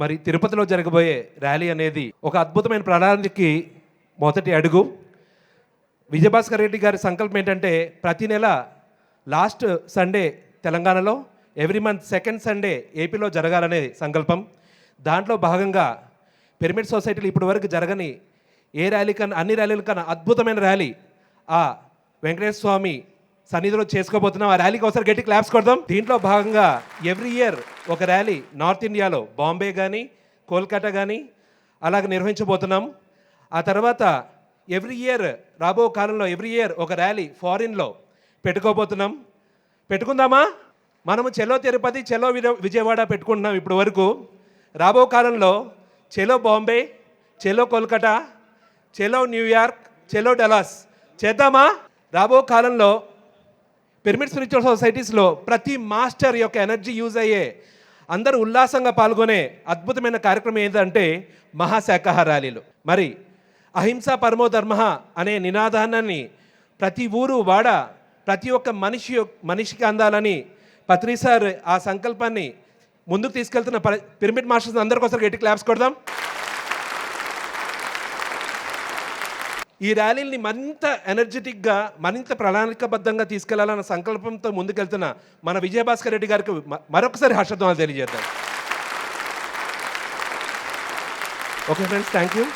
మరి తిరుపతిలో జరగబోయే ర్యాలీ అనేది ఒక అద్భుతమైన ప్రణాళికకి మొదటి అడుగు. విజయభాస్కర్ రెడ్డి గారి సంకల్పం ఏంటంటే ప్రతి నెల లాస్ట్ సండే తెలంగాణలో ఎవ్రీ మంత్ సెకండ్ సండే ఏపీలో జరగాలనే సంకల్పం. దాంట్లో భాగంగా పిరమిడ్ సొసైటీలు ఇప్పటి వరకు జరగని ఏ ర్యాలీ కన్నా అన్ని ర్యాలీల కన్నా అద్భుతమైన ర్యాలీ ఆ వెంకటేశ్వర స్వామి సన్నిధిలో చేసుకోబోతున్నాం. ఆ ర్యాలీకి ఒకసారి గట్టి క్లాప్స్ కొడదాం. దీంట్లో భాగంగా ఎవ్రీ ఇయర్ ఒక ర్యాలీ నార్త్ ఇండియాలో బాంబే కానీ కోల్కతా కానీ అలాగ నిర్వహించబోతున్నాం. ఆ తర్వాత ఎవ్రీ ఇయర్ రాబో కాలంలో ఎవ్రీ ఇయర్ ఒక ర్యాలీ ఫారిన్లో పెట్టుకోబోతున్నాం. పెట్టుకుందామా? మనము చెలో తిరుపతి చెలో విజయవాడ పెట్టుకుంటున్నాం ఇప్పటి వరకు. రాబో కాలంలో చెలో బాంబే చెలో కోల్కతా చెలో న్యూయార్క్ చెలో డలాస్. చేద్దామా? రాబో కాలంలో పిరమిడ్ స్పిరిచువల్ సొసైటీస్లో ప్రతి మాస్టర్ యొక్క ఎనర్జీ యూజ్ అయ్యే అందరూ ఉల్లాసంగా పాల్గొనే అద్భుతమైన కార్యక్రమం ఏంటంటే మహాశాఖాహార ర్యాలీలు. మరి అహింసా పరమో ధర్మ అనే నినాదాన్ని ప్రతి ఊరు వాడ ప్రతి ఒక్క మనిషి మనిషికి అందాలని పత్రి సార్ ఆ సంకల్పాన్ని ముందుకు తీసుకెళ్తున్న పిరమిడ్ మాస్టర్స్ అందరికోసం గట్టి క్లాప్స్ కొడదాం. ఈ ర్యాలీని మరింత ఎనర్జెటిక్గా మరింత ప్రణాళికబద్ధంగా తీసుకెళ్ళాలన్న సంకల్పంతో ముందుకెళ్తున్న మన విజయభాస్కర్ రెడ్డి గారికి మరొకసారి హర్షధ్వాలు తెలియజేద్దాం. Okay friends thank you